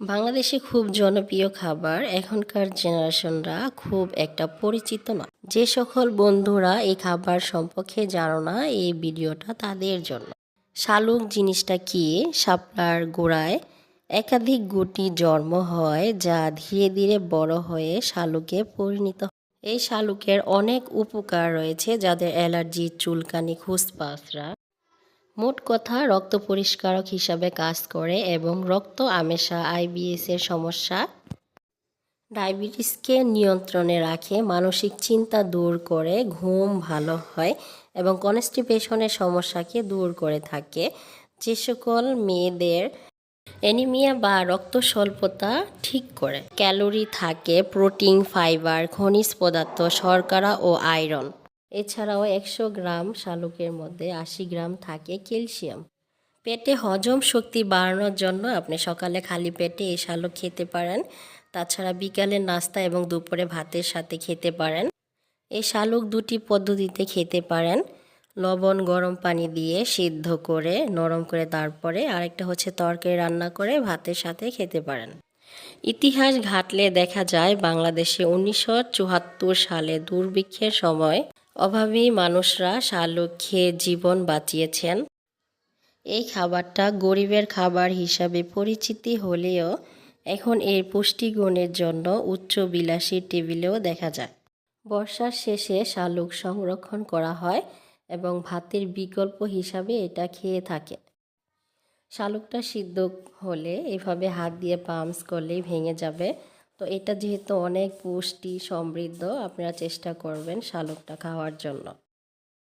বাংলাদেশে খুব জনপ্রিয় খাবার এখনকার জেনারেশনরা খুব একটা পরিচিত না। যে সকল বন্ধুরা এই খাবার সম্পর্কে জানো না, এই ভিডিওটা তাদের জন্য। শালুক জিনিসটা কি? শাপলার গোড়ায় একাধিক গুটি জন্ম হয়, যা ধীরে ধীরে বড় হয়ে শালুকে পরিণত। এই শালুকের অনেক উপকার রয়েছে যাদের অ্যালার্জি, চুলকানি খুসপাসরা মোট কথা রক্ত পরিষ্কারক হিসাবে কাজ করে এবং রক্ত আমেশা আইবিএস এর সমস্যা ডায়াবেটিসকে নিয়ন্ত্রণে রাখে, মানসিক চিন্তা দূর করে, ঘুম ভালো হয় এবং কনস্টিপেশনের সমস্যাকে দূর করে থাকে। যে সকল মেয়েদের অ্যানিমিয়া বা রক্ত স্বল্পতা ঠিক করে। ক্যালোরি থাকে, প্রোটিন, ফাইবার, খনিজ পদার্থ, শর্করা ও আয়রন। এছাড়াও একশো গ্রাম শালুকের মধ্যে আশি গ্রাম থাকে ক্যালসিয়াম। পেটে হজম শক্তি বাড়ানোর জন্য আপনি সকালে খালি পেটে এই শালুক খেতে পারেন। তাছাড়া বিকালে নাস্তা এবং দুপুরে ভাতের সাথে খেতে পারেন। এই শালুক দুটি পদ্ধতিতে খেতে পারেন। লবণ, গরম পানি দিয়ে সিদ্ধ করে, নরম করে তারপরে আরেকটা হচ্ছে তরকারি রান্না করে ভাতের সাথে খেতে পারেন। ইতিহাস ঘাটলে দেখা যায় বাংলাদেশে উনিশশো চুয়াত্তর সালে দুর্ভিক্ষের সময় অভাবী মানুষরা শালুক খেয়ে জীবন বাঁচিয়েছেন। এই খাবারটা গরিবের খাবার হিসাবে পরিচিতি হলেও এখন এর পুষ্টিগুণের জন্য উচ্চ বিলাসী টেবিলেও দেখা যায়। বর্ষার শেষে শালুক সংরক্ষণ করা হয় এবং ভাতের বিকল্প হিসাবে এটা খেয়ে থাকে শালুকটা সিদ্ধ হলে এভাবে হাত দিয়ে পাম্পস করলেই ভেঙে যাবে। তো এটা যেহেতু অনেক পুষ্টি সমৃদ্ধ আপনারা চেষ্টা করবেন শালকটা খাওয়ার জন্য।